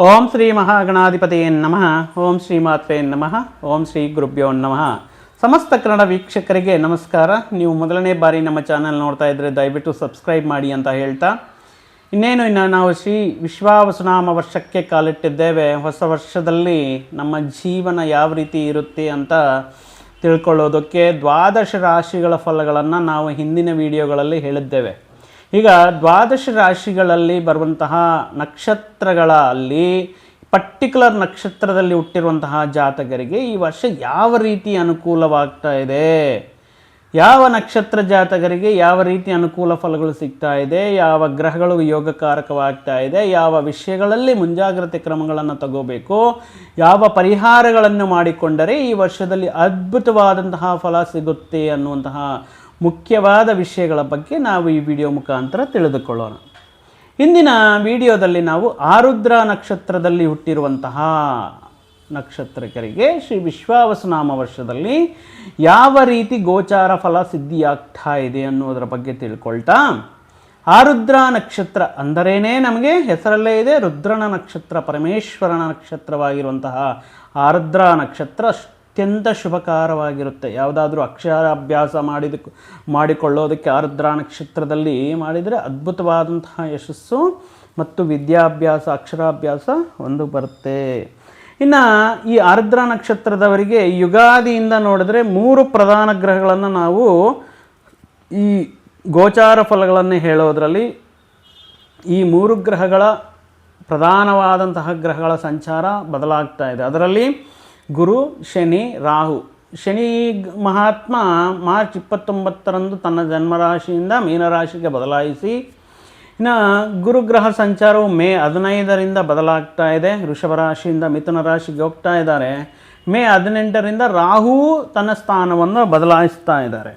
ಓಂ ಶ್ರೀ ಮಹಾಗಣಾಧಿಪತಿಯೇ ನಮಃ. ಓಂ ಶ್ರೀ ಮಾತ್ರೆ ನಮಃ. ಓಂ ಶ್ರೀ ಗುರುಭ್ಯೋ ನಮಃ. ಸಮಸ್ತ ಕನ್ನಡ ವೀಕ್ಷಕರಿಗೆ ನಮಸ್ಕಾರ. ನೀವು ಮೊದಲನೇ ಬಾರಿ ನಮ್ಮ ಚಾನಲ್ ನೋಡ್ತಾ ಇದ್ದರೆ ದಯವಿಟ್ಟು ಸಬ್ಸ್ಕ್ರೈಬ್ ಮಾಡಿ ಅಂತ ಹೇಳ್ತಾ. ಇನ್ನೇನು ಇನ್ನು ನಾವು ಶ್ರೀ ವಿಶ್ವಾವಸುನಾಮ ವರ್ಷಕ್ಕೆ ಕಾಲಿಟ್ಟಿದ್ದೇವೆ. ಹೊಸ ವರ್ಷದಲ್ಲಿ ನಮ್ಮ ಜೀವನ ಯಾವ ರೀತಿ ಇರುತ್ತೆ ಅಂತ ತಿಳ್ಕೊಳ್ಳೋದಕ್ಕೆ ದ್ವಾದಶ ರಾಶಿಗಳ ಫಲಗಳನ್ನು ನಾವು ಹಿಂದಿನ ವಿಡಿಯೋಗಳಲ್ಲಿ ಹೇಳಿದ್ದೇವೆ. ಈಗ ದ್ವಾದಶ ರಾಶಿಗಳಲ್ಲಿ ಬರುವಂತಹ ನಕ್ಷತ್ರಗಳಲ್ಲಿ, ಪರ್ಟಿಕ್ಯುಲರ್ ನಕ್ಷತ್ರದಲ್ಲಿ ಹುಟ್ಟಿರುವಂತಹ ಜಾತಕರಿಗೆ ಈ ವರ್ಷ ಯಾವ ರೀತಿ ಅನುಕೂಲವಾಗ್ತಾ ಇದೆ? ಯಾವ ನಕ್ಷತ್ರ ಜಾತಕರಿಗೆ ಯಾವ ರೀತಿ ಅನುಕೂಲ ಫಲಗಳು ಸಿಗ್ತಾ ಇದೆ? ಯಾವ ಗ್ರಹಗಳು ಯೋಗಕಾರಕವಾಗ್ತಾ ಇದೆ? ಯಾವ ವಿಷಯಗಳಲ್ಲಿ ಮುಂಜಾಗ್ರತೆ ಕ್ರಮಗಳನ್ನು ತಗೋಬೇಕು? ಯಾವ ಪರಿಹಾರಗಳನ್ನು ಮಾಡಿಕೊಂಡರೆ ಈ ವರ್ಷದಲ್ಲಿ ಅದ್ಭುತವಾದಂತಹ ಫಲ ಸಿಗುತ್ತೆ ಅನ್ನುವಂತಹ ಮುಖ್ಯವಾದ ವಿಷಯಗಳ ಬಗ್ಗೆ ನಾವು ಈ ವಿಡಿಯೋ ಮುಖಾಂತರ ತಿಳಿದುಕೊಳ್ಳೋಣ. ಇಂದಿನ ವಿಡಿಯೋದಲ್ಲಿ ನಾವು ಆರುದ್ರ ನಕ್ಷತ್ರದಲ್ಲಿ ಹುಟ್ಟಿರುವಂತಹ ನಕ್ಷತ್ರಕರಿಗೆ ಶ್ರೀ ವಿಶ್ವಾವಸನಾಮ ವರ್ಷದಲ್ಲಿ ಯಾವ ರೀತಿ ಗೋಚಾರ ಫಲ ಸಿದ್ಧಿಯಾಗ್ತಾ ಇದೆ ಅನ್ನೋದರ ಬಗ್ಗೆ ತಿಳ್ಕೊಳ್ತಾ, ಆರುದ್ರ ನಕ್ಷತ್ರ ಅಂದರೇನೇ ನಮಗೆ? ಹೆಸರಲ್ಲೇ ಇದೆ, ರುದ್ರನ ನಕ್ಷತ್ರ, ಪರಮೇಶ್ವರನ ನಕ್ಷತ್ರವಾಗಿರುವಂತಹ ಆರುದ್ರ ನಕ್ಷತ್ರ ಅತ್ಯಂತ ಶುಭಕಾರವಾಗಿರುತ್ತೆ. ಯಾವುದಾದ್ರೂ ಅಕ್ಷರಾಭ್ಯಾಸ ಮಾಡಿದ ಮಾಡಿಕೊಳ್ಳೋದಕ್ಕೆ ಆರುದ್ರ ನಕ್ಷತ್ರದಲ್ಲಿ ಮಾಡಿದರೆ ಅದ್ಭುತವಾದಂತಹ ಯಶಸ್ಸು ಮತ್ತು ವಿದ್ಯಾಭ್ಯಾಸ, ಅಕ್ಷರಾಭ್ಯಾಸ ಒಂದು ಬರುತ್ತೆ. ಇನ್ನು ಈ ಆರ್ದ್ರ ನಕ್ಷತ್ರದವರಿಗೆ ಯುಗಾದಿಯಿಂದ ನೋಡಿದ್ರೆ ಮೂರು ಪ್ರಧಾನ ಗ್ರಹಗಳನ್ನು ನಾವು ಈ ಗೋಚಾರ ಫಲಗಳನ್ನು ಹೇಳೋದರಲ್ಲಿ ಈ ಮೂರು ಗ್ರಹಗಳ ಪ್ರಧಾನವಾದಂತಹ ಗ್ರಹಗಳ ಸಂಚಾರ ಬದಲಾಗ್ತಾ ಇದೆ. ಅದರಲ್ಲಿ ಗುರು, ಶನಿ, ರಾಹು. ಶನಿ ಮಹಾತ್ಮ ಮಾರ್ಚ್ ಇಪ್ಪತ್ತೊಂಬತ್ತರಂದು ತನ್ನ ಜನ್ಮರಾಶಿಯಿಂದ ಮೀನರಾಶಿಗೆ ಬದಲಾಯಿಸಿ, ಇನ್ನು ಗುರುಗ್ರಹ ಸಂಚಾರವು ಮೇ ಹದಿನೈದರಿಂದ ಬದಲಾಗ್ತಾ ಇದೆ. ವೃಷಭ ರಾಶಿಯಿಂದ ಮಿಥುನ ರಾಶಿಗೆ ಹೋಗ್ತಾ ಇದ್ದಾರೆ. ಮೇ ಹದಿನೆಂಟರಿಂದ ರಾಹು ತನ್ನ ಸ್ಥಾನವನ್ನು ಬದಲಾಯಿಸ್ತಾ ಇದ್ದಾರೆ.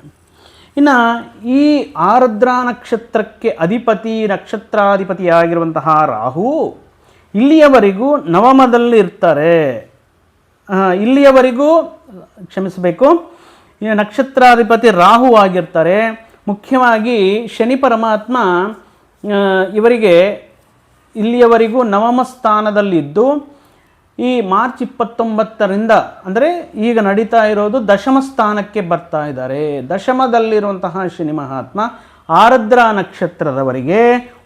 ಇನ್ನು ಈ ಆರ್ದ್ರ ನಕ್ಷತ್ರಕ್ಕೆ ಅಧಿಪತಿ, ನಕ್ಷತ್ರಾಧಿಪತಿಯಾಗಿರುವಂತಹ ರಾಹು ಇಲ್ಲಿಯವರೆಗೂ ನವಮದಲ್ಲಿ ಇರ್ತಾರೆ ಇಲ್ಲಿಯವರೆಗೂ, ಕ್ಷಮಿಸಬೇಕು ನಕ್ಷತ್ರಾಧಿಪತಿ ರಾಹು ಆಗಿರ್ತಾರೆ. ಮುಖ್ಯವಾಗಿ ಶನಿ ಪರಮಾತ್ಮ ಇವರಿಗೆ ಇಲ್ಲಿಯವರೆಗೂ ನವಮ ಸ್ಥಾನದಲ್ಲಿದ್ದು, ಈ ಮಾರ್ಚ್ ಇಪ್ಪತ್ತೊಂಬತ್ತರಿಂದ, ಅಂದರೆ ಈಗ ನಡೀತಾ ಇರೋದು ದಶಮ ಸ್ಥಾನಕ್ಕೆ ಬರ್ತಾ ಇದ್ದಾರೆ. ದಶಮದಲ್ಲಿರುವಂತಹ ಶನಿ ಮಹಾತ್ಮ, ಆರದ್ರ ನಕ್ಷತ್ರದವರಿಗೆ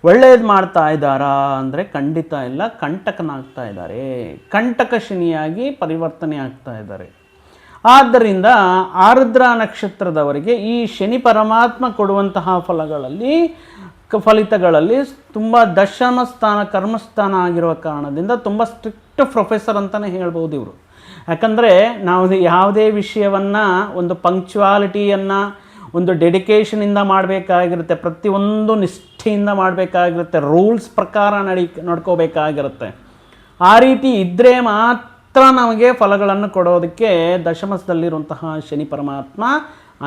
ಒಳ್ಳೇದು ಮಾಡ್ತಾ ಇದ್ದಾರಾ ಅಂದರೆ ಖಂಡಿತ ಇಲ್ಲ, ಕಂಟಕನಾಗ್ತಾ ಇದ್ದಾರೆ. ಕಂಟಕ ಶನಿಯಾಗಿ ಪರಿವರ್ತನೆ ಆಗ್ತಾ ಇದ್ದಾರೆ. ಆದ್ದರಿಂದ ಆರುದ್ರ ನಕ್ಷತ್ರದವರಿಗೆ ಈ ಶನಿ ಪರಮಾತ್ಮ ಕೊಡುವಂತಹ ಫಲಗಳಲ್ಲಿ ಫಲಿತಗಳಲ್ಲಿ ತುಂಬ ದಶಮ ಸ್ಥಾನ, ಕರ್ಮಸ್ಥಾನ ಆಗಿರುವ ಕಾರಣದಿಂದ ತುಂಬ ಸ್ಟ್ರಿಕ್ಟ್ ಪ್ರೊಫೆಸರ್ ಅಂತಲೇ ಹೇಳ್ಬೋದು ಇವರು. ಯಾಕಂದರೆ ನಾವು ಯಾವುದೇ ವಿಷಯವನ್ನು, ಒಂದು ಪಂಕ್ಚುವಾಲಿಟಿಯನ್ನು ಒಂದು ಡೆಡಿಕೇಶನಿಂದ ಮಾಡಬೇಕಾಗಿರುತ್ತೆ. ಪ್ರತಿಯೊಂದು ನಿಷ್ಠೆಯಿಂದ ಮಾಡಬೇಕಾಗಿರುತ್ತೆ, ರೂಲ್ಸ್ ಪ್ರಕಾರ ನಡಿ, ನಡ್ಕೋಬೇಕಾಗಿರುತ್ತೆ. ಆ ರೀತಿ ಇದ್ದರೆ ಮಾತ್ರ ನಮಗೆ ಫಲಗಳನ್ನು ಕೊಡೋದಕ್ಕೆ ದಶಮಸ್ಥದಲ್ಲಿರುವಂತಹ ಶನಿ ಪರಮಾತ್ಮ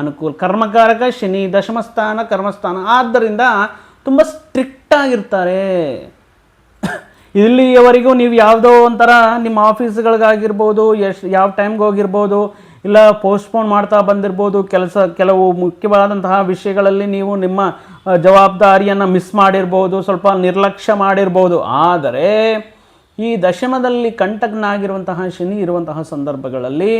ಅನುಕೂಲ, ಕರ್ಮಕಾರಕ ಶನಿ ದಶಮಸ್ಥಾನ, ಕರ್ಮಸ್ಥಾನ. ಆದ್ದರಿಂದ ತುಂಬ ಸ್ಟ್ರಿಕ್ಟ್ ಆಗಿರ್ತಾರೆ. ಇಲ್ಲಿಯವರೆಗೂ ನೀವು ಯಾವುದೋ ಒಂಥರ ನಿಮ್ಮ ಆಫೀಸ್ಗಳಿಗಾಗಿರ್ಬೋದು ಎಷ್ಟು ಯಾವ ಟೈಮ್ಗೆ ಹೋಗಿರ್ಬೋದು ಇಲ್ಲ ಪೋಸ್ಟ್ಪೋನ್ ಮಾಡ್ತಾ ಬಂದಿರ್ಬೋದು. ಕೆಲಸ, ಕೆಲವು ಮುಖ್ಯವಾದಂತಹ ವಿಷಯಗಳಲ್ಲಿ ನೀವು ನಿಮ್ಮ ಜವಾಬ್ದಾರಿಯನ್ನು ಮಿಸ್ ಮಾಡಿರ್ಬೋದು, ಸ್ವಲ್ಪ ನಿರ್ಲಕ್ಷ್ಯ ಮಾಡಿರ್ಬೋದು. ಆದರೆ ಈ ದಶಮದಲ್ಲಿ ಕಂಟಕನಾಗಿರುವಂತಹ ಶನಿ ಇರುವಂತಹ ಸಂದರ್ಭಗಳಲ್ಲಿ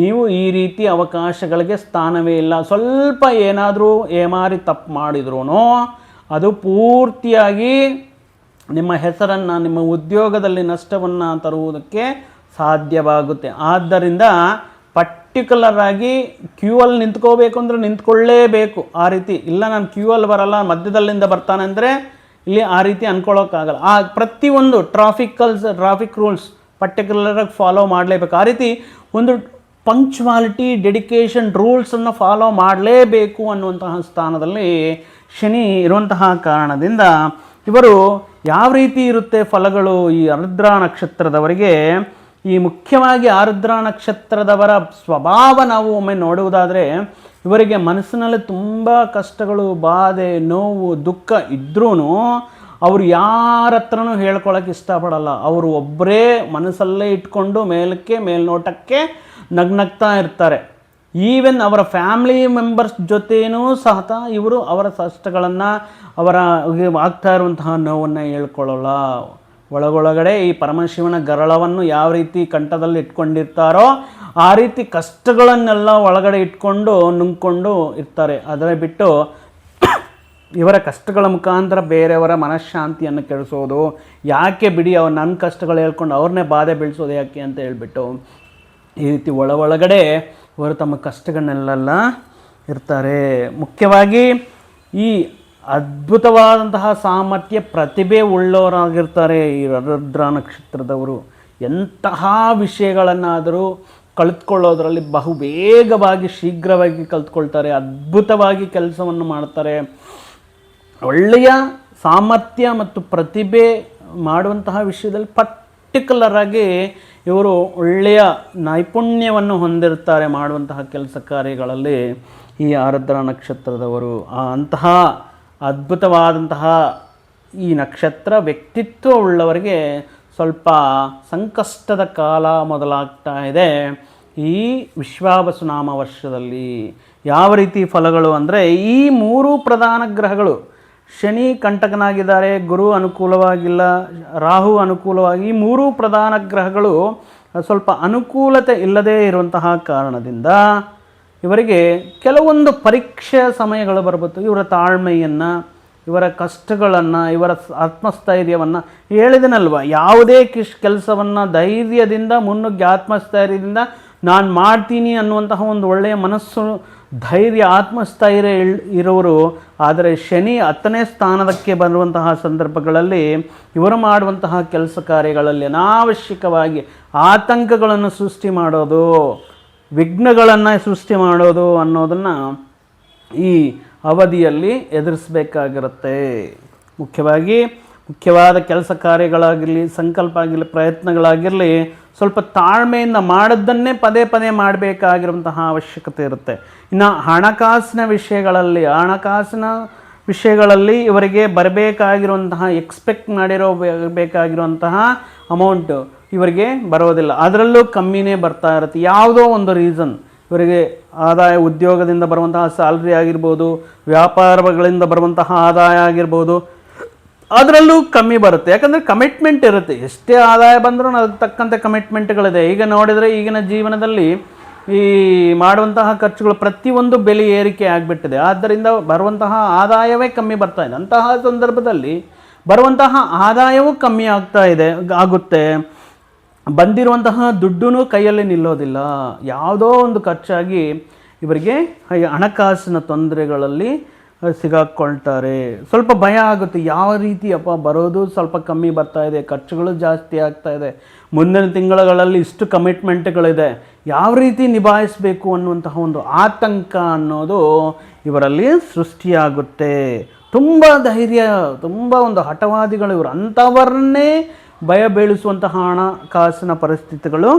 ನೀವು ಈ ರೀತಿ ಅವಕಾಶಗಳಿಗೆ ಸ್ಥಾನವೇ ಇಲ್ಲ. ಸ್ವಲ್ಪ ಏನಾದರೂ ಏಮಾರಿ ತಪ್ಪು ಮಾಡಿದ್ರೂ ಅದು ಪೂರ್ತಿಯಾಗಿ ನಿಮ್ಮ ಹೆಸರನ್ನು, ನಿಮ್ಮ ಉದ್ಯೋಗದಲ್ಲಿ ನಷ್ಟವನ್ನು ತರುವುದಕ್ಕೆ ಸಾಧ್ಯವಾಗುತ್ತೆ. ಆದ್ದರಿಂದ ಪರ್ಟಿಕ್ಯುಲರ್ ಆಗಿ ಕ್ಯೂ ಅಲ್ಲಿ ನಿಂತ್ಕೋಬೇಕು ಅಂದರೆ ನಿಂತ್ಕೊಳ್ಳೇಬೇಕು ಆ ರೀತಿ. ಇಲ್ಲ ನಾನು ಕ್ಯೂ ಅಲ್ಲಿ ಬರಲ್ಲ, ಮಧ್ಯದಲ್ಲಿಂದ ಬರ್ತಾನೆ ಅಂದರೆ ಇಲ್ಲಿ ಆ ರೀತಿ ಅನ್ಕೊಳ್ಳೋಕ್ಕಾಗಲ್ಲ. ಆ ಪ್ರತಿಯೊಂದು ಟ್ರಾಫಿಕಲ್ಸ್ ಟ್ರಾಫಿಕ್ ರೂಲ್ಸ್ ಪರ್ಟಿಕ್ಯುಲರಾಗಿ ಫಾಲೋ ಮಾಡಲೇಬೇಕು. ಆ ರೀತಿ ಒಂದು ಪಂಕ್ಚುವಾಲಿಟಿ ಡೆಡಿಕೇಶನ್ ರೂಲ್ಸನ್ನು ಫಾಲೋ ಮಾಡಲೇಬೇಕು ಅನ್ನುವಂತಹ ಸ್ಥಾನದಲ್ಲಿ ಶನಿ ಇರುವಂತಹ ಕಾರಣದಿಂದ ಇವರು ಯಾವ ರೀತಿ ಇರುತ್ತೆ ಫಲಗಳು ಈ ಅರುದ್ರ ನಕ್ಷತ್ರದವರಿಗೆ? ಈ ಮುಖ್ಯವಾಗಿ ಆರುದ್ರ ನಕ್ಷತ್ರದವರ ಸ್ವಭಾವ ನಾವು ಒಮ್ಮೆ ನೋಡುವುದಾದರೆ, ಇವರಿಗೆ ಮನಸ್ಸಿನಲ್ಲಿ ತುಂಬ ಕಷ್ಟಗಳು, ಬಾಧೆ, ನೋವು, ದುಃಖ ಇದ್ರೂ ಅವರು ಯಾರ ಹತ್ರನೂ ಹೇಳ್ಕೊಳಕ್ಕೆ ಇಷ್ಟಪಡಲ್ಲ. ಅವರು ಒಬ್ಬರೇ ಮನಸ್ಸಲ್ಲೇ ಇಟ್ಕೊಂಡು ಮೇಲಕ್ಕೆ, ಮೇಲ್ನೋಟಕ್ಕೆ ನಗ್ನಗ್ತಾ ಇರ್ತಾರೆ. ಈವನ್ ಅವರ ಫ್ಯಾಮಿಲಿ ಮೆಂಬರ್ಸ್ ಜೊತೆಯೂ ಸಹತ ಇವರು ಅವರ ಕಷ್ಟಗಳನ್ನು ಅವರ ಆಗ್ತಾ ಇರುವಂತಹ ನೋವನ್ನು ಹೇಳ್ಕೊಳ್ಳಲ್ಲ. ಒಳಗೊಳಗಡೆ ಈ ಪರಮಶಿವನ ಗರಳವನ್ನು ಯಾವ ರೀತಿ ಕಂಠದಲ್ಲಿ ಇಟ್ಕೊಂಡಿರ್ತಾರೋ ಆ ರೀತಿ ಕಷ್ಟಗಳನ್ನೆಲ್ಲ ಒಳಗಡೆ ಇಟ್ಕೊಂಡು ನುಂಗ್ಕೊಂಡು ಇರ್ತಾರೆ. ಅದರ ಬಿಟ್ಟು ಇವರ ಕಷ್ಟಗಳ ಮುಖಾಂತರ ಬೇರೆಯವರ ಮನಃಶಾಂತಿಯನ್ನು ಕೆಡಿಸೋದು. ಯಾಕೆ ಬಿಡಿ ಅವ್ರು ನನ್ನ ಕಷ್ಟಗಳು ಹೇಳ್ಕೊಂಡು ಅವ್ರನ್ನೇ ಬಾಧೆ ಬೀಳಿಸೋದು ಯಾಕೆ ಅಂತ ಹೇಳಿಬಿಟ್ಟು ಈ ರೀತಿ ಒಳ ಒಳಗಡೆ ಅವರು ತಮ್ಮ ಕಷ್ಟಗಳನ್ನೆಲ್ಲ ಇರ್ತಾರೆ. ಮುಖ್ಯವಾಗಿ ಈ ಅದ್ಭುತವಾದಂತಹ ಸಾಮರ್ಥ್ಯ, ಪ್ರತಿಭೆ ಉಳ್ಳವರಾಗಿರ್ತಾರೆ ಈ ರರುದ್ರ ನಕ್ಷತ್ರದವರು. ಎಂತಹ ವಿಷಯಗಳನ್ನಾದರೂ ಕಳೆದುಕೊಳ್ಳೋದ್ರಲ್ಲಿ ಬಹು ವೇಗವಾಗಿ ಶೀಘ್ರವಾಗಿ ಕಲ್ತ್ಕೊಳ್ತಾರೆ ಅದ್ಭುತವಾಗಿ ಕೆಲಸವನ್ನು ಮಾಡ್ತಾರೆ. ಒಳ್ಳೆಯ ಸಾಮರ್ಥ್ಯ ಮತ್ತು ಪ್ರತಿಭೆ ಮಾಡುವಂತಹ ವಿಷಯದಲ್ಲಿ ಪರ್ಟಿಕ್ಯುಲರ್ ಆಗಿ ಇವರು ಒಳ್ಳೆಯ ನೈಪುಣ್ಯವನ್ನು ಹೊಂದಿರ್ತಾರೆ ಮಾಡುವಂತಹ ಕೆಲಸ ಕಾರ್ಯಗಳಲ್ಲಿ ಈ ಆರದ್ರ ನಕ್ಷತ್ರದವರು. ಅಂತಹ ಅದ್ಭುತವಾದಂತಹ ಈ ನಕ್ಷತ್ರ ವ್ಯಕ್ತಿತ್ವ ಉಳ್ಳವರಿಗೆ ಸ್ವಲ್ಪ ಸಂಕಷ್ಟದ ಕಾಲ ಮೊದಲಾಗ್ತಾ ಇದೆ. ಈ ವಿಶ್ವಾಬಸುನಾಮ ವರ್ಷದಲ್ಲಿ ಯಾವ ರೀತಿ ಫಲಗಳು ಅಂದರೆ ಈ ಮೂರು ಪ್ರಧಾನ ಗ್ರಹಗಳು, ಶನಿ ಕಂಟಕನಾಗಿದ್ದಾರೆ, ಗುರು ಅನುಕೂಲವಾಗಿಲ್ಲ, ರಾಹು ಅನುಕೂಲವಾಗಿ, ಈ ಮೂರು ಪ್ರಧಾನ ಗ್ರಹಗಳು ಸ್ವಲ್ಪ ಅನುಕೂಲತೆ ಇಲ್ಲದೇ ಇರುವಂತಹ ಕಾರಣದಿಂದ ಇವರಿಗೆ ಕೆಲವೊಂದು ಪರೀಕ್ಷೆಯ ಸಮಯಗಳು ಬರಬೇಕು ಇವರ ತಾಳ್ಮೆಯನ್ನು, ಇವರ ಕಷ್ಟಗಳನ್ನು, ಇವರ ಆತ್ಮಸ್ಥೈರ್ಯವನ್ನು ಹೇಳಿದನಲ್ವ? ಯಾವುದೇ ಕಿಶ್ ಕೆಲಸವನ್ನು ಧೈರ್ಯದಿಂದ, ಮುನ್ನುಗ್ಗಿ ಆತ್ಮಸ್ಥೈರ್ಯದಿಂದ ನಾನು ಮಾಡ್ತೀನಿ ಅನ್ನುವಂತಹ ಒಂದು ಒಳ್ಳೆಯ ಮನಸ್ಸು, ಧೈರ್ಯ, ಆತ್ಮಸ್ಥೈರ್ಯ ಇರೋರು, ಆದರೆ ಶನಿ ಹತ್ತನೇ ಸ್ಥಾನದಕ್ಕೆ ಬರುವಂತಹ ಸಂದರ್ಭಗಳಲ್ಲಿ ಇವರು ಮಾಡುವಂತಹ ಕೆಲಸ ಕಾರ್ಯಗಳಲ್ಲಿ ಅನಾವಶ್ಯಕವಾಗಿ ಆತಂಕಗಳನ್ನು ಸೃಷ್ಟಿ ಮಾಡೋದು. ವಿಘ್ನಗಳನ್ನು ಸೃಷ್ಟಿ ಮಾಡೋದು ಅನ್ನೋದನ್ನು ಈ ಅವಧಿಯಲ್ಲಿ ಎದುರಿಸಬೇಕಾಗಿರುತ್ತೆ. ಮುಖ್ಯವಾಗಿ ಮುಖ್ಯವಾದ ಕೆಲಸ ಕಾರ್ಯಗಳಾಗಿರಲಿ, ಸಂಕಲ್ಪ ಆಗಿರಲಿ, ಪ್ರಯತ್ನಗಳಾಗಿರಲಿ ಸ್ವಲ್ಪ ತಾಳ್ಮೆಯಿಂದ ಮಾಡಿದ್ದನ್ನೇ ಪದೇ ಪದೇ ಮಾಡಬೇಕಾಗಿರುವಂತಹ ಅವಶ್ಯಕತೆ ಇರುತ್ತೆ. ಇನ್ನು ಹಣಕಾಸಿನ ವಿಷಯಗಳಲ್ಲಿ ಹಣಕಾಸಿನ ವಿಷಯಗಳಲ್ಲಿ ಇವರಿಗೆ ಬರಬೇಕಾಗಿರುವಂತಹ, ಎಕ್ಸ್ಪೆಕ್ಟ್ ಮಾಡಿರೋ ಬೇಕಾಗಿರುವಂತಹ ಅಮೌಂಟು ಇವರಿಗೆ ಬರೋದಿಲ್ಲ ಅದರಲ್ಲೂ ಕಮ್ಮಿನೇ ಬರ್ತಾ ಇರುತ್ತೆ. ಯಾವುದೋ ಒಂದು ರೀಸನ್. ಇವರಿಗೆ ಆದಾಯ ಉದ್ಯೋಗದಿಂದ ಬರುವಂತಹ ಸ್ಯಾಲ್ರಿ ಆಗಿರ್ಬೋದು, ವ್ಯಾಪಾರಗಳಿಂದ ಬರುವಂತಹ ಆದಾಯ ಆಗಿರ್ಬೋದು, ಅದರಲ್ಲೂ ಕಮ್ಮಿ ಬರುತ್ತೆ. ಯಾಕಂದರೆ ಕಮಿಟ್ಮೆಂಟ್ ಇರುತ್ತೆ. ಎಷ್ಟೇ ಆದಾಯ ಬಂದರೂ ಅದಕ್ಕೆ ತಕ್ಕಂತೆ ಕಮಿಟ್ಮೆಂಟ್ಗಳಿದೆ ಈಗ ನೋಡಿದರೆ ಈಗಿನ ಜೀವನದಲ್ಲಿ ಈ ಮಾಡುವಂತಹ ಖರ್ಚುಗಳು ಪ್ರತಿಯೊಂದು ಬೆಲೆ ಏರಿಕೆ ಆಗಿಬಿಟ್ಟಿದೆ. ಆದ್ದರಿಂದ ಬರುವಂತಹ ಆದಾಯವೇ ಕಮ್ಮಿ ಬರ್ತಾ ಇದೆ. ಅಂತಹ ಸಂದರ್ಭದಲ್ಲಿ ಬರುವಂತಹ ಆದಾಯವೂ ಕಮ್ಮಿ ಆಗ್ತಾ ಇದೆ, ಆಗುತ್ತೆ. ಬಂದಿರುವಂತಹ ದುಡ್ಡು ಕೈಯಲ್ಲಿ ನಿಲ್ಲೋದಿಲ್ಲ. ಯಾವುದೋ ಒಂದು ಖರ್ಚಾಗಿ ಇವರಿಗೆ ಹಣಕಾಸಿನ ತೊಂದರೆಗಳಲ್ಲಿ ಸಿಗಾಕ್ಕೊಳ್ತಾರೆ. ಸ್ವಲ್ಪ ಭಯ ಆಗುತ್ತೆ. ಯಾವ ರೀತಿ ಅಪ್ಪ ಬರೋದು ಸ್ವಲ್ಪ ಕಮ್ಮಿ ಬರ್ತಾ ಇದೆ, ಖರ್ಚುಗಳು ಜಾಸ್ತಿ ಆಗ್ತಾ ಇದೆ. ಮುಂದಿನ ತಿಂಗಳುಗಳಲ್ಲಿ ಇಷ್ಟು ಕಮಿಟ್ಮೆಂಟ್ಗಳಿದೆ. ಯಾವ ರೀತಿ ನಿಭಾಯಿಸಬೇಕು ಅನ್ನುವಂತಹ ಒಂದು ಆತಂಕ ಅನ್ನೋದು ಇವರಲ್ಲಿ ಸೃಷ್ಟಿಯಾಗುತ್ತೆ. ತುಂಬ ಧೈರ್ಯ, ತುಂಬ ಒಂದು ಹಠವಾದಿಗಳು ಇವರು. ಅಂಥವರನ್ನೇ ಭಯ ಬೀಳಿಸುವಂತಹ ಹಣಕಾಸಿನ ಪರಿಸ್ಥಿತಿಗಳು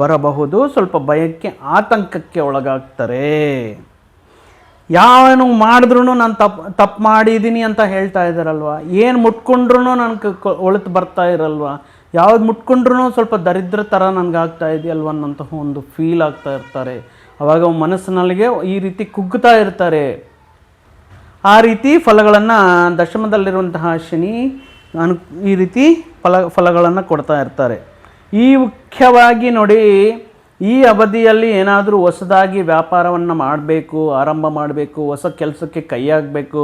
ಬರಬಹುದು. ಸ್ವಲ್ಪ ಭಯಕ್ಕೆ, ಆತಂಕಕ್ಕೆ ಒಳಗಾಗ್ತಾರೆ. ಯಾವನು ಮಾಡಿದ್ರು ನಾನು ತಪ್ಪು ತಪ್ಪು ಮಾಡಿದ್ದೀನಿ ಅಂತ ಹೇಳ್ತಾ ಇದ್ದಾರಲ್ವ ಏನು ಮುಟ್ಕೊಂಡ್ರು ನನಗೆ ಒಳತು ಬರ್ತಾ ಇರಲ್ವ? ಯಾವ್ದು ಮುಟ್ಕೊಂಡ್ರು ಸ್ವಲ್ಪ ದರಿದ್ರ ಥರ ನನಗೆ ಆಗ್ತಾ ಇದೆಯಲ್ವ ಅನ್ನೋಂತಹ ಒಂದು ಫೀಲ್ ಆಗ್ತಾ ಇರ್ತಾರೆ. ಅವಾಗ ಮನಸ್ಸಿನಲ್ಲಿಗೆ ಈ ರೀತಿ ಕುಗ್ಗುತ್ತಾ ಇರ್ತಾರೆ. ಆ ರೀತಿ ಫಲಗಳನ್ನು ದಶಮದಲ್ಲಿರುವಂತಹ ಶನಿ ಅನು, ಈ ರೀತಿ ಫಲ, ಫಲಗಳನ್ನು ಕೊಡ್ತಾ ಇರ್ತಾರೆ. ಈ ಮುಖ್ಯವಾಗಿ ನೋಡಿ, ಈ ಅವಧಿಯಲ್ಲಿ ಏನಾದರೂ ಹೊಸದಾಗಿ ವ್ಯಾಪಾರವನ್ನು ಮಾಡಬೇಕು, ಆರಂಭ ಮಾಡಬೇಕು, ಹೊಸ ಕೆಲಸಕ್ಕೆ ಕೈ ಹಾಕಬೇಕು,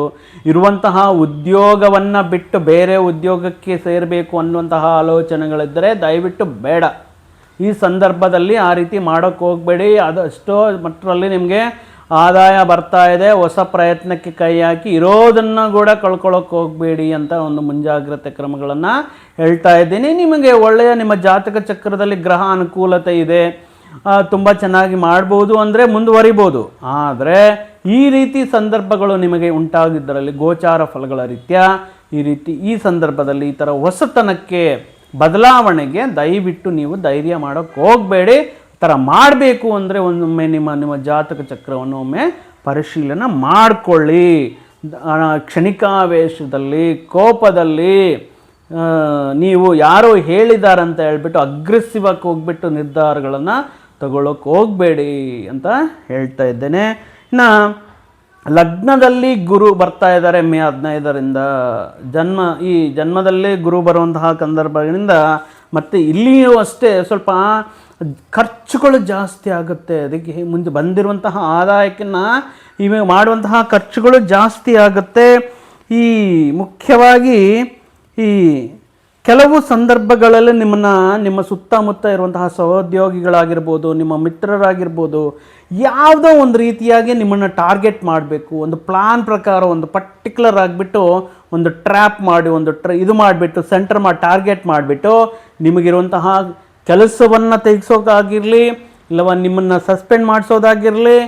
ಇರುವಂತಹ ಉದ್ಯೋಗವನ್ನು ಬಿಟ್ಟು ಬೇರೆ ಉದ್ಯೋಗಕ್ಕೆ ಸೇರಬೇಕು ಅನ್ನುವಂತಹ ಆಲೋಚನೆಗಳಿದ್ದರೆ ದಯವಿಟ್ಟು ಬೇಡ. ಈ ಸಂದರ್ಭದಲ್ಲಿ ಆ ರೀತಿ ಮಾಡೋಕ್ಕೆ ಹೋಗಬೇಡಿ. ಅದಷ್ಟೋ ಮಟ್ಟರಲ್ಲಿ ನಿಮಗೆ ಆದಾಯ ಬರ್ತಾ ಇದೆ, ಹೊಸ ಪ್ರಯತ್ನಕ್ಕೆ ಕೈ ಹಾಕಿ ಇರೋದನ್ನು ಕೂಡ ಕಳ್ಕೊಳ್ಳೋಕೆ ಹೋಗಬೇಡಿ ಅಂತ ಒಂದು ಮುಂಜಾಗ್ರತೆ ಕ್ರಮಗಳನ್ನು ಹೇಳ್ತಾ ಇದ್ದೀನಿ. ನಿಮಗೆ ಒಳ್ಳೆಯ ನಿಮ್ಮ ಜಾತಕ ಚಕ್ರದಲ್ಲಿ ಗ್ರಹ ಅನುಕೂಲತೆ ಇದೆ. ತುಂಬ ಚೆನ್ನಾಗಿ ಮಾಡ್ಬೋದು ಅಂದರೆ ಮುಂದುವರಿಬೋದು. ಆದರೆ ಈ ರೀತಿ ಸಂದರ್ಭಗಳು ನಿಮಗೆ ಉಂಟಾಗಿದ್ದರಲ್ಲಿ ಗೋಚಾರ ಫಲಗಳ ರೀತಿಯ, ಈ ರೀತಿ ಈ ಸಂದರ್ಭದಲ್ಲಿ ಈ ಥರ ಹೊಸತನಕ್ಕೆ ಬದಲಾವಣೆಗೆ ದಯವಿಟ್ಟು ನೀವು ಧೈರ್ಯ ಮಾಡೋಕ್ಕೆ ಹೋಗಬೇಡಿ. ಥರ ಮಾಡಬೇಕು ಅಂದರೆ ಒಂದೊಮ್ಮೆ ನಿಮ್ಮ ನಿಮ್ಮ ಜಾತಕ ಚಕ್ರವನ್ನು ಒಮ್ಮೆ ಪರಿಶೀಲನೆ ಮಾಡಿಕೊಳ್ಳಿ. ಕ್ಷಣಿಕಾವೇಶದಲ್ಲಿ, ಕೋಪದಲ್ಲಿ ನೀವು ಯಾರೋ ಹೇಳಿದಾರಂತ ಹೇಳ್ಬಿಟ್ಟು ಅಗ್ರೆಸಿವ್ ಆಗಿ ಹೋಗ್ಬಿಟ್ಟು ನಿರ್ಧಾರಗಳನ್ನು ತಗೊಳ್ಳೋಕೆ ಹೋಗಬೇಡಿ ಅಂತ ಹೇಳ್ತಾ ಇದ್ದೇನೆ. ಇನ್ನು ಲಗ್ನದಲ್ಲಿ ಗುರು ಬರ್ತಾ ಇದ್ದಾರೆ ಮೇ ಹದಿನೈದರಿಂದ. ಜನ್ಮ, ಈ ಜನ್ಮದಲ್ಲೇ ಗುರು ಬರುವಂತಹ ಸಂದರ್ಭಗಳಿಂದ ಮತ್ತು ಇಲ್ಲಿಯೂ ಅಷ್ಟೇ ಸ್ವಲ್ಪ ಖರ್ಚುಗಳು ಜಾಸ್ತಿ ಆಗುತ್ತೆ. ಅದಕ್ಕೆ ಮುಂದೆ ಬಂದಿರುವಂತಹ ಆದಾಯಕ್ಕಿನ್ನ ಇವ ಮಾಡುವಂತಹ ಖರ್ಚುಗಳು ಜಾಸ್ತಿ ಆಗುತ್ತೆ. ಈ ಮುಖ್ಯವಾಗಿ ಈ ಕೆಲವು ಸಂದರ್ಭಗಳಲ್ಲಿ ನಿಮ್ಮನ್ನು ನಿಮ್ಮ ಸುತ್ತಮುತ್ತ ಇರುವಂತಹ ಸಹೋದ್ಯೋಗಿಗಳಾಗಿರ್ಬೋದು, ನಿಮ್ಮ ಮಿತ್ರರಾಗಿರ್ಬೋದು, ಯಾವುದೋ ಒಂದು ರೀತಿಯಾಗಿ ನಿಮ್ಮನ್ನು ಟಾರ್ಗೆಟ್ ಮಾಡಬೇಕು. ಒಂದು ಪ್ಲಾನ್ ಪ್ರಕಾರ ಒಂದು ಪರ್ಟಿಕ್ಯುಲರ್ ಆಗಿಬಿಟ್ಟು ಒಂದು ಟ್ರ್ಯಾಪ್ ಮಾಡಿ, ಒಂದು ಟ್ರ ಇದು ಮಾಡಿಬಿಟ್ಟು, ಸೆಂಟರ್ ಮಾಡಿ, ಟಾರ್ಗೆಟ್ ಮಾಡಿಬಿಟ್ಟು ನಿಮಗಿರುವಂತಹ ಕೆಲಸವನ್ನು ತೆಗೆಸೋದಾಗಿರಲಿ, ಇಲ್ಲವ ನಿಮ್ಮನ್ನು ಸಸ್ಪೆಂಡ್ ಮಾಡಿಸೋದಾಗಿರಲಿ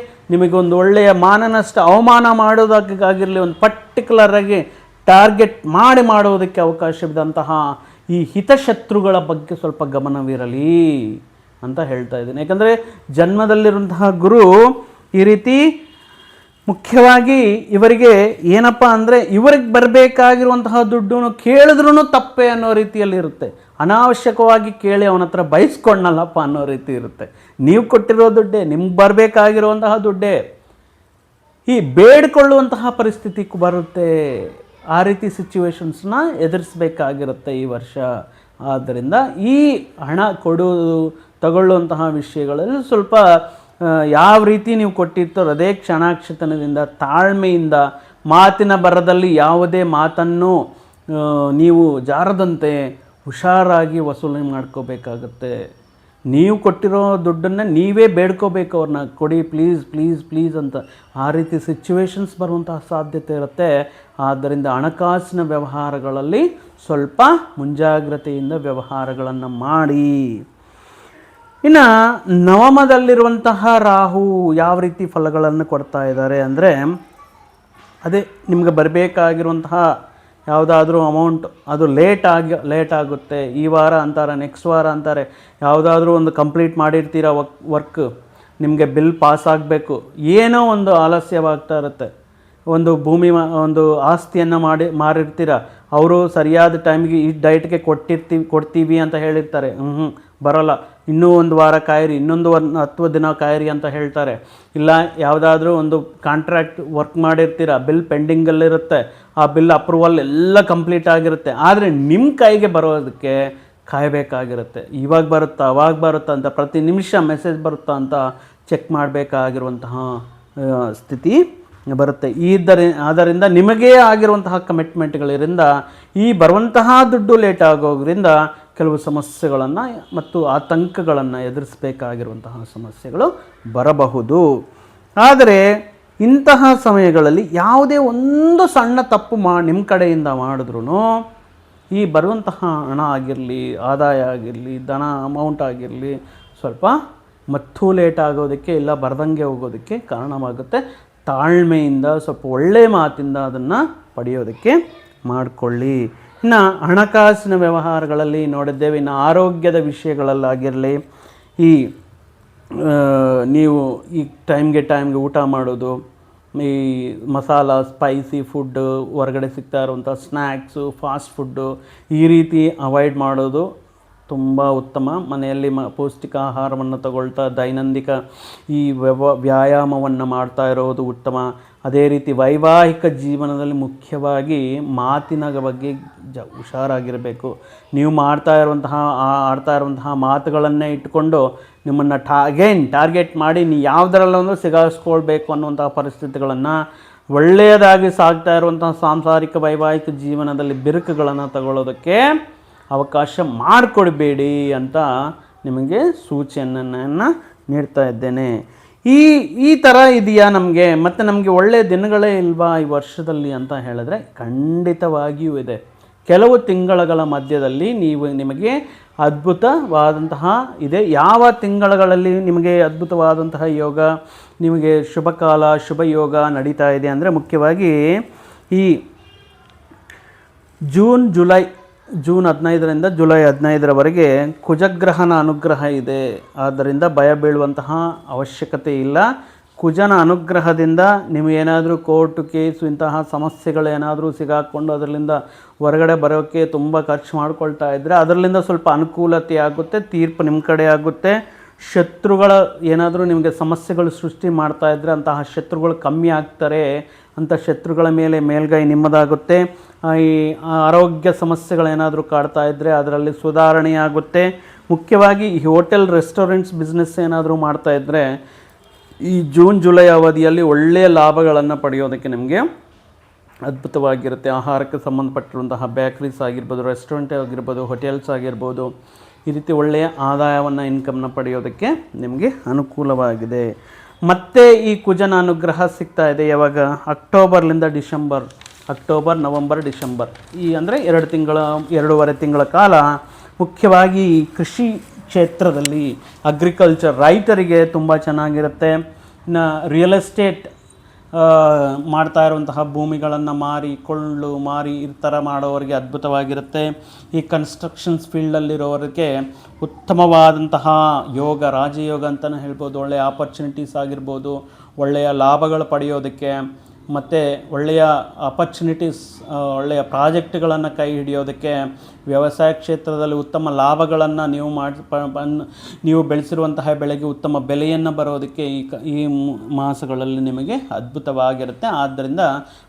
ಒಂದು ಒಳ್ಳೆಯ ಮಾನನಷ್ಟ ಅವಮಾನ ಮಾಡೋದಕ್ಕಾಗಿರಲಿ ಒಂದು ಪರ್ಟಿಕ್ಯುಲರಾಗಿ ಟಾರ್ಗೆಟ್ ಮಾಡಿ ಮಾಡೋದಕ್ಕೆ ಅವಕಾಶವಿದ್ದಂತಹ ಈ ಹಿತಶತ್ರುಗಳ ಬಗ್ಗೆ ಸ್ವಲ್ಪ ಗಮನವಿರಲಿ ಅಂತ ಹೇಳ್ತಾ ಇದ್ದೀನಿ. ಯಾಕಂದರೆ ಜನ್ಮದಲ್ಲಿರುವಂತಹ ಗುರು ಈ ರೀತಿ ಮುಖ್ಯವಾಗಿ ಇವರಿಗೆ ಏನಪ್ಪ ಅಂದರೆ ಇವರಿಗೆ ಬರಬೇಕಾಗಿರುವಂತಹ ದುಡ್ಡು ಕೇಳಿದ್ರೂ ತಪ್ಪೆ ಅನ್ನೋ ರೀತಿಯಲ್ಲಿ ಇರುತ್ತೆ. ಅನಾವಶ್ಯಕವಾಗಿ ಕೇಳಿ ಅವನ ಹತ್ರ ಬಯಸ್ಕೊಂಡಲ್ಲಪ್ಪ ಅನ್ನೋ ರೀತಿ ಇರುತ್ತೆ. ನೀವು ಕೊಟ್ಟಿರೋ ದುಡ್ಡೇ, ನಿಮ್ಗೆ ಬರಬೇಕಾಗಿರುವಂತಹ ದುಡ್ಡೇ, ಈ ಬೇಡಿಕೊಳ್ಳುವಂತಹ ಪರಿಸ್ಥಿತಿ ಬರುತ್ತೆ. ಆ ರೀತಿ ಸಿಚುವೇಶನ್ಸ್ನ ಎದುರಿಸಬೇಕಾಗಿರುತ್ತೆ ಈ ವರ್ಷ. ಆದ್ದರಿಂದ ಈ ಹಣ ಕೊಡುವುದು ತಗೊಳ್ಳುವಂತಹ ವಿಷಯಗಳಲ್ಲಿ ಸ್ವಲ್ಪ ಯಾವ ರೀತಿ ನೀವು ಕೊಟ್ಟಿರ್ತಾರೋ ಅದೇ ಕ್ಷಣಾಕ್ಷತನದಿಂದ, ತಾಳ್ಮೆಯಿಂದ, ಮಾತಿನ ಬರದಲ್ಲಿ ಯಾವುದೇ ಮಾತನ್ನು ನೀವು ಜಾರದಂತೆ ಹುಷಾರಾಗಿ ವಸೂಲಿ ಮಾಡ್ಕೋಬೇಕಾಗತ್ತೆ. ನೀವು ಕೊಟ್ಟಿರೋ ದುಡ್ಡನ್ನು ನೀವೇ ಬೇಡ್ಕೋಬೇಕು ಅವ್ರನ್ನ. ಕೊಡಿ ಪ್ಲೀಸ್ ಪ್ಲೀಸ್ ಪ್ಲೀಸ್ ಅಂತ. ಆ ರೀತಿ ಸಿಚುವೇಶನ್ಸ್ ಬರುವಂತಹ ಸಾಧ್ಯತೆ ಇರುತ್ತೆ. ಆದ್ದರಿಂದ ಹಣಕಾಸಿನ ವ್ಯವಹಾರಗಳಲ್ಲಿ ಸ್ವಲ್ಪ ಮುಂಜಾಗ್ರತೆಯಿಂದ ವ್ಯವಹಾರಗಳನ್ನು ಮಾಡಿ. ಇನ್ನು ನವಮದಲ್ಲಿರುವಂತಹ ರಾಹು ಯಾವ ರೀತಿ ಫಲಗಳನ್ನು ಕೊಡ್ತಾ ಇದ್ದಾರೆ ಅಂದರೆ, ಅದೇ ನಿಮಗೆ ಬರಬೇಕಾಗಿರುವಂತಹ ಯಾವುದಾದ್ರೂ ಅಮೌಂಟ್ ಅದು ಲೇಟ್ ಆಗಿ ಲೇಟ್ ಆಗುತ್ತೆ. ಈ ವಾರ ಅಂತಾರೆ ನೆಕ್ಸ್ಟ್ ವಾರ ಅಂತಾರೆ. ಯಾವುದಾದ್ರೂ ಒಂದು ಕಂಪ್ಲೀಟ್ ಮಾಡಿರ್ತೀರ ವಕ್ ವರ್ಕ್ ನಿಮಗೆ ಬಿಲ್ ಪಾಸ್ ಆಗಬೇಕು. ಏನೋ ಒಂದು ಆಲಸ್ಯವಾಗ್ತಾ ಇರುತ್ತೆ. ಒಂದು ಭೂಮಿ ಒಂದು ಆಸ್ತಿಯನ್ನು ಮಾಡಿ, ಮಾರಿರ್ತೀರ? ಅವರು ಸರಿಯಾದ ಟೈಮ್ಗೆ ಈ ಡೈಟ್ಗೆ ಕೊಟ್ಟಿರ್ತೀವಿ ಕೊಡ್ತೀವಿ ಅಂತ ಹೇಳಿರ್ತಾರೆ. ಹ್ಞೂ ಬರೋಲ್ಲ. ಇನ್ನೂ ಒಂದು ವಾರ ಕಾಯಿರಿ, ಇನ್ನೊಂದು ಒಂದು ಹತ್ತು ದಿನ ಕಾಯಿರಿ ಅಂತ ಹೇಳ್ತಾರೆ. ಇಲ್ಲ, ಯಾವುದಾದ್ರೂ ಒಂದು ಕಾಂಟ್ರಾಕ್ಟ್ ವರ್ಕ್ ಮಾಡಿರ್ತೀರ ಬಿಲ್ ಪೆಂಡಿಂಗಲ್ಲಿರುತ್ತೆ ಆ ಬಿಲ್ ಅಪ್ರೂವಲ್ ಎಲ್ಲ ಕಂಪ್ಲೀಟ್ ಆಗಿರುತ್ತೆ. ಆದರೆ ನಿಮ್ಮ ಕೈಗೆ ಬರೋದಕ್ಕೆ ಕಾಯಬೇಕಾಗಿರುತ್ತೆ. ಇವಾಗ ಬರುತ್ತಾ, ಅವಾಗ ಬರುತ್ತಾ ಅಂತ, ಪ್ರತಿ ನಿಮಿಷ ಮೆಸೇಜ್ ಬರುತ್ತಾ ಅಂತ ಚೆಕ್ ಮಾಡಬೇಕಾಗಿರುವಂತಹ ಸ್ಥಿತಿ ಬರುತ್ತೆ. ಇದರ ಆದ್ದರಿಂದ ನಿಮಗೇ ಆಗಿರುವಂತಹ ಕಮಿಟ್ಮೆಂಟ್ಗಳಿರಿಂದ ಈ ಬರುವಂತಹ ದುಡ್ಡು ಲೇಟ್ ಆಗೋದ್ರಿಂದ ಕೆಲವು ಸಮಸ್ಯೆಗಳನ್ನು ಮತ್ತು ಆತಂಕಗಳನ್ನು ಎದುರಿಸಬೇಕಾಗಿರುವಂತಹ ಸಮಸ್ಯೆಗಳು ಬರಬಹುದು. ಆದರೆ ಇಂತಹ ಸಮಯಗಳಲ್ಲಿ ಯಾವುದೇ ಒಂದು ಸಣ್ಣ ತಪ್ಪು ಮಾ ನಿಮ್ಮ ಕಡೆಯಿಂದ ಮಾಡಿದ್ರೂ ಈ ಬರುವಂತಹ ಹಣ ಆಗಿರಲಿ, ಆದಾಯ ಆಗಿರಲಿ ಧನ ಅಮೌಂಟ್ ಆಗಿರಲಿ ಸ್ವಲ್ಪ ಮತ್ತೂ ಲೇಟ್ ಆಗೋದಕ್ಕೆ ಇಲ್ಲ ಬರದಂಗೆ ಹೋಗೋದಕ್ಕೆ ಕಾರಣವಾಗುತ್ತೆ. ತಾಳ್ಮೆಯಿಂದ, ಸ್ವಲ್ಪ ಒಳ್ಳೆಯ ಮಾತಿಂದ ಅದನ್ನು ಪಡೆಯೋದಕ್ಕೆ ಮಾಡಿಕೊಳ್ಳಿ. ಇನ್ನು ಹಣಕಾಸಿನ ವ್ಯವಹಾರಗಳಲ್ಲಿ ನೋಡಿದ್ದೇವೆ, ಇನ್ನು ಆರೋಗ್ಯದ ವಿಷಯಗಳಲ್ಲಾಗಿರಲಿ, ಈ ನೀವು ಈ ಟೈಮ್ಗೆ ಟೈಮ್ಗೆ ಊಟ ಮಾಡೋದು, ಈ ಮಸಾಲ, ಸ್ಪೈಸಿ ಫುಡ್ಡು ಹೊರಗಡೆ ಸಿಗ್ತಾ ಇರುವಂಥ ಸ್ನ್ಯಾಕ್ಸು ಫಾಸ್ಟ್ ಫುಡ್ಡು ಈ ರೀತಿ ಅವಾಯ್ಡ್ ಮಾಡೋದು ತುಂಬ ಉತ್ತಮ. ಮನೆಯಲ್ಲಿ ಮ ಪೌಷ್ಟಿಕ ಆಹಾರವನ್ನು ತಗೊಳ್ತಾ ದೈನಂದಿಕ ಈ ವ್ಯವ, ವ್ಯಾಯಾಮವನ್ನು ಮಾಡ್ತಾ ಇರೋದು ಉತ್ತಮ. ಅದೇ ರೀತಿ ವೈವಾಹಿಕ ಜೀವನದಲ್ಲಿ ಮುಖ್ಯವಾಗಿ ಮಾತಿನ ಬಗ್ಗೆ ಜ, ಹುಷಾರಾಗಿರಬೇಕು. ನೀವು ಮಾಡ್ತಾ ಇರುವಂತಹ ಆಡ್ತಾ ಇರುವಂತಹ ಮಾತುಗಳನ್ನೇ ಇಟ್ಕೊಂಡು ನಿಮ್ಮನ್ನು ಟಾ ಟಾರ್ಗೆಟ್ ಮಾಡಿ ನೀವು ಯಾವುದರಲ್ಲೊಂದು ಸಿಗಾಸ್ಕೊಳ್ಬೇಕು ಅನ್ನುವಂತಹ ಪರಿಸ್ಥಿತಿಗಳನ್ನು, ಒಳ್ಳೆಯದಾಗಿ ಸಾಗ್ತಾ ಇರುವಂತಹ ಸಾಂಸಾರಿಕ ವೈವಾಹಿಕ ಜೀವನದಲ್ಲಿ ಬಿರುಕುಗಳನ್ನು ತಗೊಳ್ಳೋದಕ್ಕೆ ಅವಕಾಶ ಮಾಡಿಕೊಡ್ಬೇಡಿ ಅಂತ ನಿಮಗೆ ಸೂಚನೆಯನ್ನು ನೀಡ್ತಾ ಇದ್ದೇನೆ. ಈ ಈ ಥರ ಇದೆಯಾ ನಮಗೆ? ಮತ್ತು ನಮಗೆ ಒಳ್ಳೆಯ ದಿನಗಳೇ ಇಲ್ವಾ ಈ ವರ್ಷದಲ್ಲಿ ಅಂತ ಹೇಳಿದ್ರೆ ಖಂಡಿತವಾಗಿಯೂ ಇದೆ. ಕೆಲವು ತಿಂಗಳುಗಳ ಮಧ್ಯದಲ್ಲಿ ನೀವು ನಿಮಗೆ ಅದ್ಭುತವಾದಂತಹ ಇದೆ. ಯಾವ ತಿಂಗಳುಗಳಲ್ಲಿ ನಿಮಗೆ ಅದ್ಭುತವಾದಂತಹ ಯೋಗ, ನಿಮಗೆ ಶುಭ ಕಾಲ ಶುಭ ಯೋಗ ನಡೀತಾ ಇದೆ ಅಂದರೆ ಮುಖ್ಯವಾಗಿ ಈ ಜೂನ್, ಜುಲೈ ಜೂನ್ ಹದಿನೈದರಿಂದ ಜುಲೈ ಹದಿನೈದರವರೆಗೆ ಕುಜಗ್ರಹನ ಅನುಗ್ರಹ ಇದೆ. ಆದ್ದರಿಂದ ಭಯ ಬೀಳುವಂತಹ ಅವಶ್ಯಕತೆ ಇಲ್ಲ. ಕುಜನ ಅನುಗ್ರಹದಿಂದ ನಿಮಗೇನಾದರೂ ಕೋರ್ಟು ಕೇಸು, ಇಂತಹ ಸಮಸ್ಯೆಗಳೇನಾದರೂ ಸಿಗಾಕ್ಕೊಂಡು ಅದರಿಂದ ಹೊರಗಡೆ ಬರೋಕ್ಕೆ ತುಂಬ ಖರ್ಚು ಮಾಡ್ಕೊಳ್ತಾ ಇದ್ದರೆ ಅದರಿಂದ ಸ್ವಲ್ಪ ಅನುಕೂಲತೆ ಆಗುತ್ತೆ, ತೀರ್ಪು ನಿಮ್ಮ ಕಡೆ ಆಗುತ್ತೆ. ಶತ್ರುಗಳ ಏನಾದರೂ ನಿಮಗೆ ಸಮಸ್ಯೆಗಳು ಸೃಷ್ಟಿ ಮಾಡ್ತಾ ಇದ್ದರೆ ಅಂತಹ ಶತ್ರುಗಳು ಕಮ್ಮಿ ಆಗ್ತಾರೆ ಅಂಥ ಶತ್ರುಗಳ ಮೇಲೆ ಮೇಲ್ಗೈ ನಿಮ್ಮದಾಗುತ್ತೆ. ಈ ಆರೋಗ್ಯ ಸಮಸ್ಯೆಗಳೇನಾದರೂ ಕಾಡ್ತಾ ಇದ್ದರೆ ಅದರಲ್ಲಿ ಸುಧಾರಣೆಯಾಗುತ್ತೆ. ಮುಖ್ಯವಾಗಿ ಈ ಹೋಟೆಲ್ ರೆಸ್ಟೋರೆಂಟ್ಸ್ ಬಿಸ್ನೆಸ್ ಏನಾದರೂ ಮಾಡ್ತಾ ಇದ್ದರೆ ಈ ಜೂನ್, ಜುಲೈ ಅವಧಿಯಲ್ಲಿ ಒಳ್ಳೆಯ ಲಾಭಗಳನ್ನು ಪಡೆಯೋದಕ್ಕೆ ನಿಮಗೆ ಅದ್ಭುತವಾಗಿರುತ್ತೆ. ಆಹಾರಕ್ಕೆ ಸಂಬಂಧಪಟ್ಟಿರುವಂತಹ ಬೇಕರೀಸ್ ಆಗಿರ್ಬೋದು ರೆಸ್ಟೋರೆಂಟ್ ಆಗಿರ್ಬೋದು ಹೋಟೆಲ್ಸ್ ಆಗಿರ್ಬೋದು ಈ ರೀತಿ ಒಳ್ಳೆಯ ಆದಾಯವನ್ನು ಇನ್ಕಮ್ನ ಪಡೆಯೋದಕ್ಕೆ ನಿಮಗೆ ಅನುಕೂಲವಾಗಿದೆ. ಮತ್ತೆ ಈ ಕುಜನ ಅನುಗ್ರಹ ಸಿಗ್ತಾ ಇದೆ ಯಾವಾಗ? ಅಕ್ಟೋಬರ್ಲಿಂದ ಡಿಸೆಂಬರ್, ಅಕ್ಟೋಬರ್, ನವಂಬರ್, ಡಿಸೆಂಬರ್. ಈ ಅಂದರೆ ಎರಡು ತಿಂಗಳ, ಎರಡೂವರೆ ತಿಂಗಳ ಕಾಲ ಮುಖ್ಯವಾಗಿ ಕೃಷಿ ಕ್ಷೇತ್ರದಲ್ಲಿ ಅಗ್ರಿಕಲ್ಚರ್ ರೈತರಿಗೆ ತುಂಬ ಚೆನ್ನಾಗಿರುತ್ತೆ. ರಿಯಲ್ ಎಸ್ಟೇಟ್ ಮಾಡ್ತಾ ಇರುವಂತಹ ಭೂಮಿಗಳನ್ನು ಮಾರಿ, ಕೊಳ್ಳು, ಮಾರಿ, ಈ ಥರ ಮಾಡೋವರಿಗೆ ಅದ್ಭುತವಾಗಿರುತ್ತೆ. ಈ ಕನ್ಸ್ಟ್ರಕ್ಷನ್ಸ್ ಫೀಲ್ಡಲ್ಲಿರೋರಿಗೆ ಉತ್ತಮವಾದಂತಹ ಯೋಗ, ರಾಜಯೋಗ ಅಂತಲೇ ಹೇಳ್ಬೋದು. ಒಳ್ಳೆಯ ಆಪರ್ಚುನಿಟೀಸ್ ಆಗಿರ್ಬೋದು, ಒಳ್ಳೆಯ ಲಾಭಗಳು ಪಡೆಯೋದಕ್ಕೆ ಮತ್ತು ಒಳ್ಳೆಯ ಅಪರ್ಚುನಿಟೀಸ್ ಒಳ್ಳೆಯ ಪ್ರಾಜೆಕ್ಟ್ಗಳನ್ನು ಕೈ ಹಿಡಿಯೋದಕ್ಕೆ ವ್ಯವಸಾಯ ಕ್ಷೇತ್ರದಲ್ಲಿ ಉತ್ತಮ ಲಾಭಗಳನ್ನು ನೀವು ಮಾಡಿ ನೀವು ಬೆಳೆಸಿರುವಂತಹ ಬೆಳೆಗೆ ಉತ್ತಮ ಬೆಲೆಯನ್ನು ಬರೋದಕ್ಕೆ ಈ ಕ, ಈ ಮಾಸಗಳಲ್ಲಿ ನಿಮಗೆ ಅದ್ಭುತವಾಗಿರುತ್ತೆ. ಆದ್ದರಿಂದ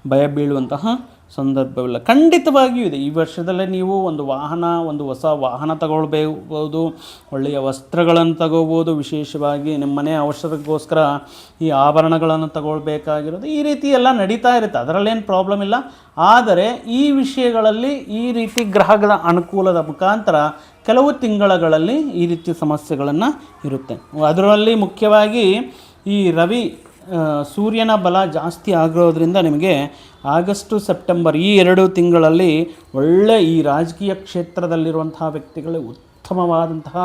ಭಯ ಬೀಳುವಂತಹ ಸಂದರ್ಭವಿಲ್ಲ. ಖಂಡಿತವಾಗಿಯೂ ಇದೆ. ಈ ವರ್ಷದಲ್ಲೇ ನೀವು ಒಂದು ವಾಹನ, ಒಂದು ಹೊಸ ವಾಹನ ತಗೊಳ್ಬೋದು ಒಳ್ಳೆಯ ವಸ್ತ್ರಗಳನ್ನು ತಗೋಬೋದು ವಿಶೇಷವಾಗಿ ನಿಮ್ಮ ಮನೆ ಅವಸರಕ್ಕೋಸ್ಕರ ಈ ಆಭರಣಗಳನ್ನು ತಗೊಳ್ಬೇಕಾಗಿರೋದು ಈ ರೀತಿ ಎಲ್ಲ ನಡೀತಾ ಇರುತ್ತೆ. ಅದರಲ್ಲೇನು ಪ್ರಾಬ್ಲಮ್ ಇಲ್ಲ. ಆದರೆ ಈ ವಿಷಯಗಳಲ್ಲಿ ಈ ರೀತಿ ಗ್ರಹಗಳ ಅನುಕೂಲದ ಮುಖಾಂತರ ಕೆಲವು ತಿಂಗಳಲ್ಲಿ ಈ ರೀತಿ ಸಮಸ್ಯೆಗಳನ್ನು ಇರುತ್ತೆ. ಅದರಲ್ಲಿ ಮುಖ್ಯವಾಗಿ ಈ ರವಿ ಸೂರ್ಯನ ಬಲ ಜಾಸ್ತಿ ಆಗಿರೋದ್ರಿಂದ ನಿಮಗೆ ಆಗಸ್ಟು, ಸೆಪ್ಟೆಂಬರ್ ಈ ಎರಡು ತಿಂಗಳಲ್ಲಿ ಒಳ್ಳೆ ಈ ರಾಜಕೀಯ ಕ್ಷೇತ್ರದಲ್ಲಿರುವಂತಹ ವ್ಯಕ್ತಿಗಳು ಉತ್ತಮವಾದಂತಹ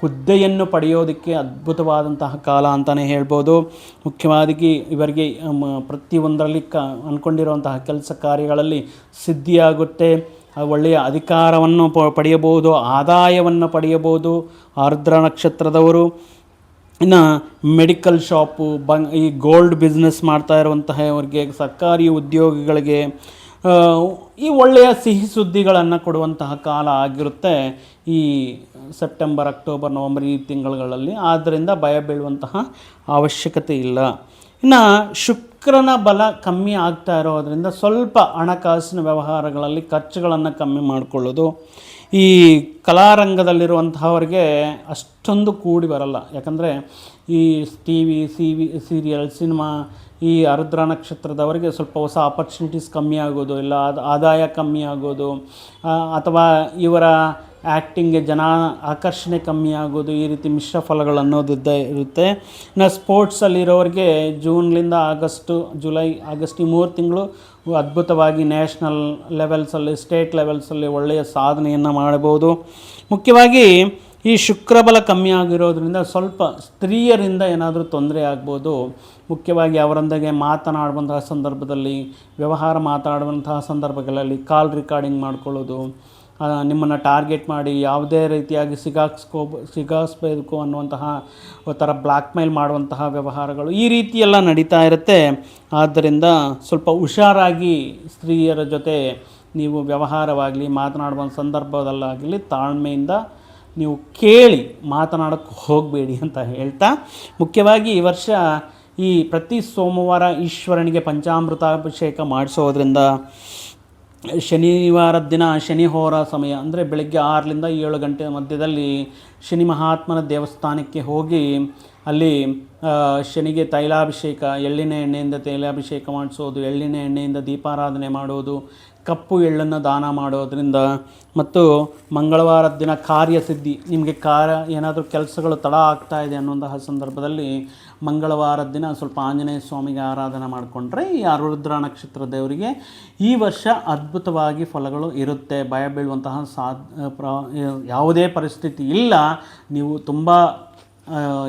ಹುದ್ದೆಯನ್ನು ಪಡೆಯೋದಕ್ಕೆ ಅದ್ಭುತವಾದಂತಹ ಕಾಲ ಅಂತಲೇ ಹೇಳ್ಬೋದು. ಮುಖ್ಯವಾಗಿ ಇವರಿಗೆ ಪ್ರತಿಯೊಂದರಲ್ಲಿ ಕ ಅಂದ್ಕೊಂಡಿರುವಂತಹ ಕೆಲಸ ಕಾರ್ಯಗಳಲ್ಲಿ ಸಿದ್ಧಿಯಾಗುತ್ತೆ. ಒಳ್ಳೆಯ ಅಧಿಕಾರವನ್ನು ಪಡೆಯಬಹುದು, ಆದಾಯವನ್ನು ಪಡೆಯಬಹುದು ಆರ್ದ್ರ ನಕ್ಷತ್ರದವರು. ಇನ್ನು ಮೆಡಿಕಲ್ ಶಾಪು, ಬಂಗ್, ಈ ಗೋಲ್ಡ್ ಬಿಸ್ನೆಸ್ ಮಾಡ್ತಾ ಇರುವಂತಹ ಅವರಿಗೆ ಸರ್ಕಾರಿ ಉದ್ಯೋಗಿಗಳಿಗೆ ಈ ಒಳ್ಳೆಯ ಸಿಹಿ ಸುದ್ದಿಗಳನ್ನು ಕೊಡುವಂತಹ ಕಾಲ ಆಗಿರುತ್ತೆ ಈ ಸೆಪ್ಟೆಂಬರ್, ಅಕ್ಟೋಬರ್, ನವಂಬರ್ ಈ ತಿಂಗಳುಗಳಲ್ಲಿ. ಆದ್ದರಿಂದ ಭಯ ಬೀಳುವಂತಹ ಅವಶ್ಯಕತೆ ಇಲ್ಲ. ಇನ್ನು ಶುಕ್ರನ ಬಲ ಕಮ್ಮಿ ಆಗ್ತಾ ಇರೋದ್ರಿಂದ ಸ್ವಲ್ಪ ಹಣಕಾಸಿನ ವ್ಯವಹಾರಗಳಲ್ಲಿ ಖರ್ಚುಗಳನ್ನು ಕಮ್ಮಿ ಮಾಡಿಕೊಳ್ಳೋದು. ಈ ಕಲಾರಂಗದಲ್ಲಿರುವಂತಹವರಿಗೆ ಅಷ್ಟೊಂದು ಕೂಡಿ ಬರಲ್ಲ. ಯಾಕಂದರೆ ಈ T V, C V, serial, cinema, ಈ ಆರುದ್ರ ನಕ್ಷತ್ರದವರಿಗೆ ಸ್ವಲ್ಪ ಹೊಸ ಆಪರ್ಚುನಿಟೀಸ್ ಕಮ್ಮಿ ಆಗೋದು, ಇಲ್ಲ ಆದ, ಆದಾಯ ಕಮ್ಮಿ ಆಗೋದು ಅಥವಾ ಇವರ ಆ್ಯಕ್ಟಿಂಗ್ಗೆ ಜನ ಆಕರ್ಷಣೆ ಕಮ್ಮಿ ಆಗೋದು ಈ ರೀತಿ ಮಿಶ್ರ ಫಲಗಳು ಅನ್ನೋದಿದ್ದೇ ಇರುತ್ತೆ. ಇನ್ನು ಸ್ಪೋರ್ಟ್ಸಲ್ಲಿರೋರಿಗೆ ಜೂನ್ಲಿಂದ ಆಗಸ್ಟು, ಜುಲೈ, ಆಗಸ್ಟ್ ಈ ಮೂರು ತಿಂಗಳು ಅದ್ಭುತವಾಗಿ ನ್ಯಾಷನಲ್ ಲೆವೆಲ್ಸಲ್ಲಿ, ಸ್ಟೇಟ್ ಲೆವೆಲ್ಸಲ್ಲಿ ಒಳ್ಳೆಯ ಸಾಧನೆಯನ್ನು ಮಾಡಬಹುದು. ಮುಖ್ಯವಾಗಿ ಈ ಶುಕ್ರಬಲ ಕಮ್ಮಿ ಆಗಿರೋದ್ರಿಂದ ಸ್ವಲ್ಪ ಸ್ತ್ರೀಯರಿಂದ ಏನಾದರೂ ತೊಂದರೆ ಆಗ್ಬೋದು. ಮುಖ್ಯವಾಗಿ ಅವರೊಂದಿಗೆ ಮಾತನಾಡುವಂತಹ ಸಂದರ್ಭದಲ್ಲಿ, ವ್ಯವಹಾರ ಮಾತಾಡುವಂತಹ ಸಂದರ್ಭಗಳಲ್ಲಿ ಕಾಲ್ ರೆಕಾರ್ಡಿಂಗ್ ಮಾಡ್ಕೊಳ್ಳೋದು ನಿಮ್ಮನ್ನು ಟಾರ್ಗೆಟ್ ಮಾಡಿ ಯಾವುದೇ ರೀತಿಯಾಗಿ ಸಿಗಾಕ್ಸ್ಕೋ ಸಿಗಾಕ್ಸ್ಬೇಕು ಅನ್ನುವಂತಹ ಥರ ಬ್ಲ್ಯಾಕ್ ಮೇಲ್ ಮಾಡುವಂತಹ ವ್ಯವಹಾರಗಳು ಈ ರೀತಿ ಎಲ್ಲ ನಡೀತಾ ಇರುತ್ತೆ. ಆದ್ದರಿಂದ ಸ್ವಲ್ಪ ಹುಷಾರಾಗಿ ಸ್ತ್ರೀಯರ ಜೊತೆ ನೀವು ವ್ಯವಹಾರವಾಗಲಿ ಮಾತನಾಡುವ ಸಂದರ್ಭದಲ್ಲಾಗಲಿ ತಾಳ್ಮೆಯಿಂದ ನೀವು ಕೇಳಿ ಮಾತನಾಡೋಕ್ಕೆ ಹೋಗಬೇಡಿ ಅಂತ ಹೇಳ್ತಾ, ಮುಖ್ಯವಾಗಿ ಈ ವರ್ಷ ಈ ಪ್ರತಿ ಸೋಮವಾರ ಈಶ್ವರನಿಗೆ ಪಂಚಾಮೃತಾಭಿಷೇಕ ಮಾಡಿಸೋದ್ರಿಂದ ಶನಿವಾರದ ದಿನ ಶನಿ ಹೋರ ಸಮಯ, ಅಂದರೆ ಬೆಳಗ್ಗೆ ಆರರಿಂದ ಏಳು ಗಂಟೆ ಮಧ್ಯದಲ್ಲಿ ಶನಿ ಮಹಾತ್ಮನ ದೇವಸ್ಥಾನಕ್ಕೆ ಹೋಗಿ ಅಲ್ಲಿ ಶನಿಗೆ ತೈಲಾಭಿಷೇಕ, ಎಳ್ಳಿನ ಎಣ್ಣೆಯಿಂದ ತೈಲಾಭಿಷೇಕ ಮಾಡಿಸೋದು, ಎಳ್ಳಿನ ಎಣ್ಣೆಯಿಂದ ದೀಪಾರಾಧನೆ ಮಾಡೋದು ಕಪ್ಪು ಎಳ್ಳನ್ನು ದಾನ ಮಾಡೋದರಿಂದ ಮತ್ತು ಮಂಗಳವಾರದ ದಿನ ಕಾರ್ಯಸಿದ್ಧಿ, ನಿಮಗೆ ಕಾರ್ಯ ಏನಾದರೂ ಕೆಲಸಗಳು ತಡ ಆಗ್ತಾ ಇದೆ ಅನ್ನುವಂತಹ ಸಂದರ್ಭದಲ್ಲಿ ಮಂಗಳವಾರದ ದಿನ ಸ್ವಲ್ಪ ಆಂಜನೇಯ ಸ್ವಾಮಿಗೆ ಆರಾಧನೆ ಮಾಡಿಕೊಂಡ್ರೆ ಈ ಅರುದ್ರ ನಕ್ಷತ್ರ ದೇವರಿಗೆ ಈ ವರ್ಷ ಅದ್ಭುತವಾಗಿ ಫಲಗಳು ಇರುತ್ತೆ. ಭಯ ಬೀಳುವಂತಹ ಸಾಧ್ ಪ್ರ ಯಾವುದೇ ಪರಿಸ್ಥಿತಿ ಇಲ್ಲ. ನೀವು ತುಂಬ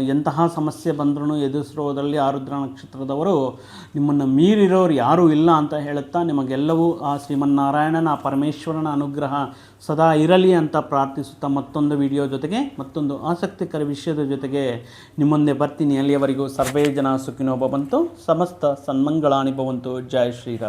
ಎಂತಹ ಸಮಸ್ಯೆ ಬಂದ್ರೂ ಎದುರಿಸಿರೋದ್ರಲ್ಲಿ ಆರುದ್ರ ನಕ್ಷತ್ರದವರು ನಿಮ್ಮನ್ನು ಮೀರಿರೋರು ಯಾರೂ ಇಲ್ಲ ಅಂತ ಹೇಳುತ್ತಾ ನಿಮಗೆಲ್ಲವೂ ಆ ಶ್ರೀಮನ್ನಾರಾಯಣನ, ಆ ಪರಮೇಶ್ವರನ ಅನುಗ್ರಹ ಸದಾ ಇರಲಿ ಅಂತ ಪ್ರಾರ್ಥಿಸುತ್ತಾ ಮತ್ತೊಂದು ವಿಡಿಯೋ ಜೊತೆಗೆ, ಮತ್ತೊಂದು ಆಸಕ್ತಿಕರ ವಿಷಯದ ಜೊತೆಗೆ ನಿಮ್ಮೊಂದೆ ಬರ್ತೀನಿ. ಅಲ್ಲಿಯವರೆಗೂ ಸರ್ವೇ ಜನ ಸುಖಿನೋ ಭವಂತು ಸಮಸ್ತ ಸನ್ಮಂಗಳಾನಿ ಭವಂತು. ಜಯ ಶ್ರೀರಾಮ್.